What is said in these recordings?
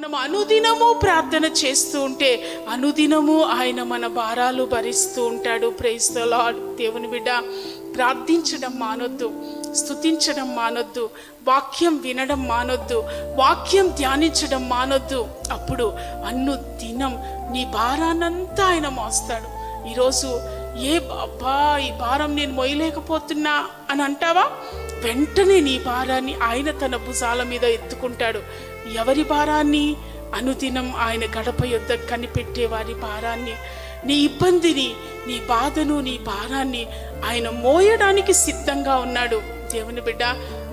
మనం అనుదినము ప్రార్థన చేస్తూ ఉంటే అనుదినము ఆయన మన భారాలు భరిస్తూ ఉంటాడు. ప్రైజ్ ద దేవుని బిడ్డ ప్రార్థించడం మానొద్దు స్తుతించడం మానొద్దు వాక్యం వినడం మానొద్దు వాక్యం ధ్యానించడం మానొద్దు. అప్పుడు అన్ను దినం నీ భారానంతా ఆయన మోస్తాడు. ఈరోజు ఏ అబ్బా ఈ భారం నేను మొయ్యలేకపోతున్నా అని అంటావా? వెంటనే నీ భారాన్ని ఆయన తన భుజాల మీద ఎత్తుకుంటాడు. ఎవరి భారాన్ని? అనుదినం ఆయన గడప యొద్ద కనిపెట్టే వారి భారాన్ని. నీ ఇబ్బందిని నీ బాధను నీ భారాన్ని ఆయన మోయడానికి సిద్ధంగా ఉన్నాడు. దేవుని బిడ్డ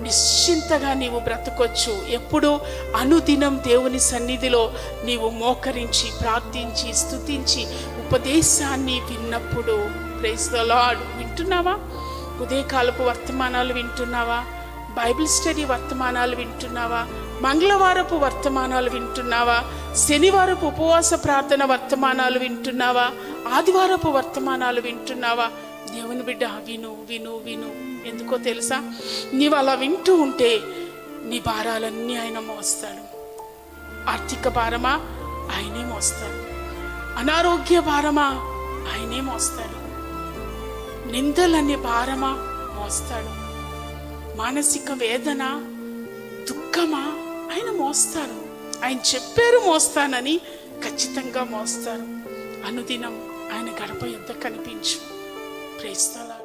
నిశ్చింతగా నీవు బ్రతకొచ్చు. ఎప్పుడు అనుదినం దేవుని సన్నిధిలో నీవు మోకరించి ప్రార్థించి స్తుతించి ఉపదేశాన్ని విన్నప్పుడు. ప్రైజ్ ద లాడ్ వింటున్నావా? ఉదయకాలపు వర్తమానాలు వింటున్నావా? బైబిల్ స్టడీ వర్తమానాలు వింటున్నావా? మంగళవారపు వర్తమానాలు వింటున్నావా? శనివారపు ఉపవాస ప్రార్థన వర్తమానాలు వింటున్నావా? ఆదివారపు వర్తమానాలు వింటున్నావా? దేవుని బిడ్డ విను విను విను. ఎందుకో తెలుసా? నీవు అలా వింటూ ఉంటే నీ భారాలన్నీ ఆయన మోస్తాడు ఆర్థిక భారమా? ఆయనే మోస్తాడు అనారోగ్య భారమా? ఆయనే మోస్తాడు నిందలనే భారమా మోస్తాడు? మానసిక వేదన దుఃఖమా? ఆయన మోస్తారు ఆయన చెప్పారు మోస్తానని ఖచ్చితంగా మోస్తారు. అనుదినం ఆయన గడప యుద్ధ కనిపించు. ప్రేస్తలా